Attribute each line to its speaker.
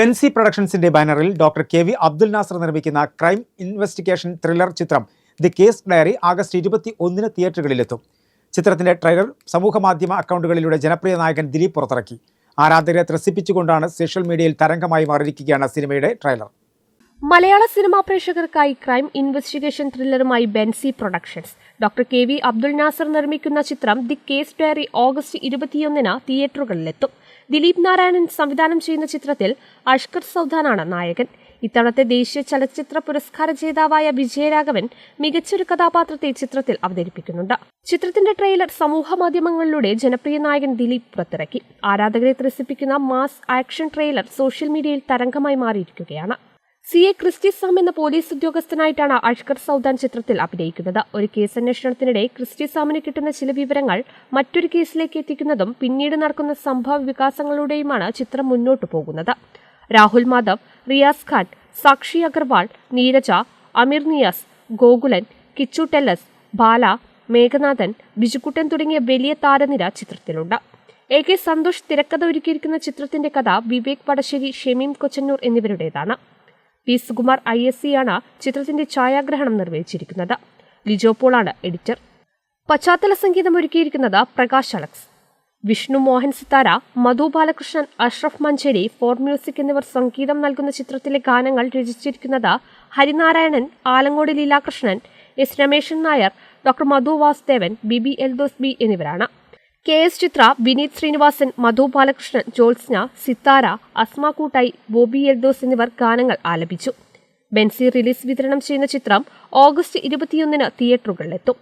Speaker 1: ബെൻസി പ്രൊഡക്ഷൻസിന്റെ ബാനറിൽ doctor K V Abdul Nasar നിർമ്മിക്കുന്ന ക്രൈം ഇൻവെസ്റ്റിഗേഷൻ ത്രില്ലർ ചിത്രം ദി കേസ് ഡയറി ആഗസ്റ്റ് ഇരുപത്തി ഒന്നിന് തിയേറ്ററുകളിലെത്തും. ചിത്രത്തിന്റെ ട്രെയിലർ സമൂഹമാധ്യമ അക്കൗണ്ടുകളിലൂടെ ജനപ്രിയ നായകൻ ദിലീപ് പുറത്തിറക്കി. ആരാധകരെ ത്രസിപ്പിച്ചുകൊണ്ടാണ് സോഷ്യൽ മീഡിയയിൽ തരംഗമായി മാറിയിരിക്കുകയാണ് സിനിമയുടെ ട്രെയിലർ.
Speaker 2: മലയാള സിനിമാ പ്രേക്ഷകർക്കായി ക്രൈം ഇൻവെസ്റ്റിഗേഷൻ ത്രില്ലറുമായി Benzy productions. Doctor K V Abdul Nasar നിർമ്മിക്കുന്ന ചിത്രം ദി കേസ് ഡയറി ഓഗസ്റ്റ് ഇരുപത്തിയൊന്നിന് തിയേറ്ററുകളിലെത്തും. ദിലീപ് നാരായണൻ സംവിധാനം ചെയ്യുന്ന ചിത്രത്തിൽ അഷ്കർ സൗദാനാണ് നായകൻ. ഇത്തവണത്തെ ദേശീയ ചലച്ചിത്ര പുരസ്കാര ജേതാവായ വിജയരാഘവൻ മികച്ചൊരു കഥാപാത്രത്തെ ചിത്രത്തിൽ അവതരിപ്പിക്കുന്നുണ്ട്. ചിത്രത്തിന്റെ ട്രെയിലർ സമൂഹ മാധ്യമങ്ങളിലൂടെ ജനപ്രിയ നായകൻ ദിലീപ് പുറത്തിറക്കി. ആരാധകരെ ത്രസിപ്പിക്കുന്ന മാസ് ആക്ഷൻ ട്രെയിലർ സോഷ്യൽ മീഡിയയിൽ തരംഗമായി മാറിയിരിക്കുകയാണ്. സി എ ക്രിസ്റ്റി സാം എന്ന പോലീസ് ഉദ്യോഗസ്ഥനായിട്ടാണ് അഷ്കർ സൗദാൻ ചിത്രത്തിൽ അഭിനയിക്കുന്നത്. ഒരു കേസന്വേഷണത്തിനിടെ ക്രിസ്റ്റി സാമിന് കിട്ടുന്ന ചില വിവരങ്ങൾ മറ്റൊരു കേസിലേക്ക് എത്തിക്കുന്നതും പിന്നീട് നടക്കുന്ന സംഭവ വികാസങ്ങളുടെയുമാണ് ചിത്രം മുന്നോട്ടു പോകുന്നത്. രാഹുൽ മാധവ് റിയാസ് ഖാൻ സാക്ഷി അഗർവാൾ നീരജ അമീർ നിയാസ് ഗോകുലൻ കിച്ചു ടെല്ലസ് ബാല മേഘനാഥൻ ബിജുക്കുട്ടൻ തുടങ്ങിയ വലിയ താരനിര ചിത്രത്തിലുണ്ട്. എ കെ സന്തോഷ് തിരക്കഥ ഒരുക്കിയിരിക്കുന്ന ചിത്രത്തിന്റെ കഥ വിവേക് വടശ്ശേരി ഷെമീം കൊച്ചന്നൂർ എന്നിവരുടേതാണ്. പി സുകുമാർ ഐ എസ് സിയാണ് ചിത്രത്തിന്റെ ഛായാഗ്രഹണം നിർവഹിച്ചിരിക്കുന്നത്. ലിജോ പോളാണ് എഡിറ്റർ. പശ്ചാത്തല സംഗീതം ഒരുക്കിയിരിക്കുന്നത് Prakash Alex. Vishnu Mohan Sithara Madhu Balakrishnan Ashraf Manjeri four music എന്നിവർ സംഗീതം നൽകുന്ന ചിത്രത്തിലെ ഗാനങ്ങൾ രചിച്ചിരിക്കുന്നത് Harinarayanan Alankode Leelakrishnan S Rameshan Nair doctor Madhu Vasudevan B B Eldhose B എന്നിവരാണ്. K S Chithra Vineeth Sreenivasan Madhu Balakrishnan Jyotsna Sithara Asma Koottayi Bobby Eldhose എന്നിവർ ഗാനങ്ങൾ ആലപിച്ചു. ബെൻസി റിലീസ് വിതരണം ചെയ്യുന്ന ചിത്രം ഓഗസ്റ്റ് ഇരുപത്തിയൊന്നിന് തിയേറ്ററുകളിലെത്തും.